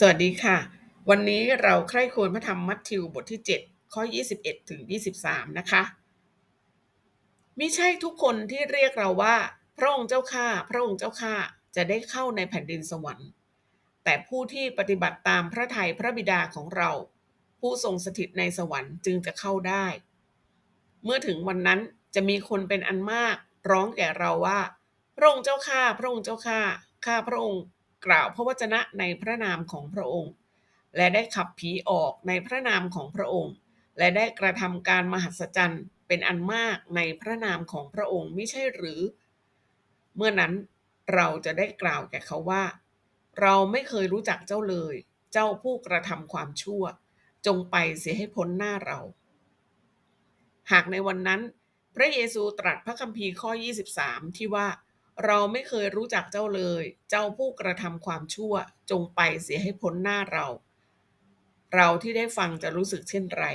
สวัสดีค่ะ วันนี้เราใคร่ควญพระธรรมมัทธิวบทที่ 7 ข้อ 21 ถึง 23 นะคะมิใช่ทุกคนที่เรียกเราว่า พระองค์เจ้าข้าพระองค์เจ้าข้าจะได้เข้าในแผ่นดินสวรรค์ แต่ผู้ที่ปฏิบัติตามพระทัยพระบิดาของเรา ผู้ทรงสถิตในสวรรค์จึงจะเข้าได้ เมื่อถึงวันนั้นจะมีคนเป็นอันมาก ร้องแก่เราว่า พระองค์เจ้าข้าพระองค์เจ้าข้าข้าพระองค์ กล่าวพระวจนะในพระนามของพระองค์ และได้ขับผีออกในพระนามของพระองค์ และได้กระทำการมหัศจรรย์เป็นอันมากในพระนามของพระองค์ไม่ใช่หรือ เมื่อนั้นเราจะได้กล่าวแก่เขาว่า เราไม่เคยรู้จักเจ้าเลย เจ้าผู้กระทำความชั่ว จงไปเสียให้พ้นหน้าเรา หากในวันนั้น พระเยซูตรัสพระคัมภีร์ข้อ 23 ที่ว่า เราไม่เคยรู้จักเจ้าเลย เจ้าผู้กระทำความชั่ว จงไปเสียให้พ้นหน้าเรา เราที่ได้ฟังจะรู้สึกเช่นไร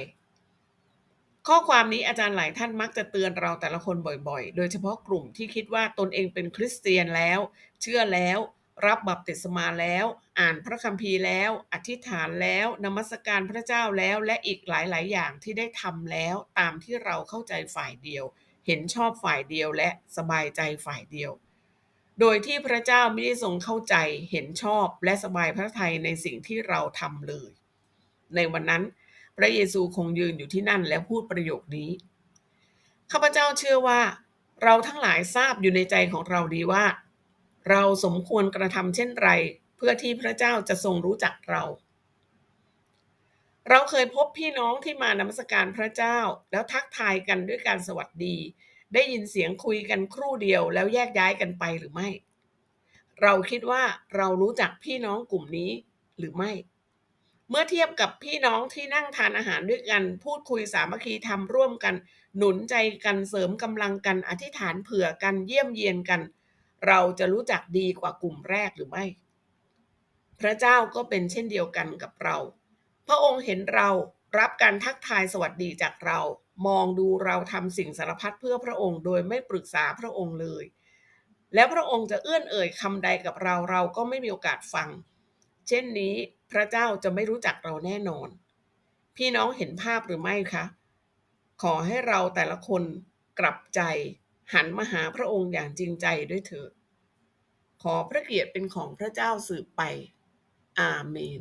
ข้อความนี้อาจารย์หลายท่านมักจะเตือนเราแต่ละคนบ่อยๆ โดยเฉพาะกลุ่มที่คิดว่าตนเองเป็นคริสเตียนแล้ว เชื่อแล้ว รับบัพติศมาแล้ว อ่านพระคัมภีร์แล้ว อธิษฐานแล้ว นมัสการพระเจ้าแล้ว และอีกหลายๆ อย่างที่ได้ทำแล้ว ตามที่เราเข้าใจฝ่ายเดียว เห็นชอบฝ่ายเดียวและสบายใจฝ่ายเดียว โดยที่พระเจ้าไม่ได้ทรงเข้าใจเห็นชอบและสบายพระทัยในสิ่งที่เราทำเลย ในวันนั้นพระเยซูคงยืนอยู่ที่นั่นและพูดประโยคนี้ข้าพเจ้าเชื่อว่า เราทั้งหลายทราบอยู่ในใจของเราดีว่า เราสมควรกระทำเช่นไร เพื่อที่พระเจ้าจะทรงรู้จักเรา เราเคยพบพี่น้องที่มานมัสการพระเจ้าแล้วทักทายกันด้วยการสวัสดี ได้ยินเสียงคุยกันครู่เดียวแล้วแยกย้ายกันไปหรือไม่ เราคิดว่าเรารู้จักพี่น้องกลุ่มนี้หรือไม่ เมื่อเทียบกับพี่น้องที่นั่งทานอาหารด้วยกัน พูดคุยสามัคคีทำร่วมกัน หนุนใจกันเสริมกำลังกันอธิษฐานเผื่อกันเยี่ยมเยียนกัน เราจะรู้จักดีกว่ากลุ่มแรกหรือไม่ พระเจ้าก็เป็นเช่นเดียวกันกับเรา พระองค์เห็นเรารับการทักทายสวัสดีจากเรา มองดูเราทำสิ่งสารพัดเพื่อพระองค์ โดยไม่ปรึกษาพระองค์เลย แล้วพระองค์จะเอื้อนเอ่ยคำใดกับเราเราก็ไม่มีโอกาสฟัง เช่นนี้พระเจ้าจะไม่รู้จักเราแน่นอน พี่น้องเห็นภาพหรือไม่คะ ขอให้เราแต่ละคนกลับใจหันมาหาพระองค์อย่างจริงใจด้วยเถิดขอพระเกียรติเป็นของพระเจ้าสืบไป อาเมน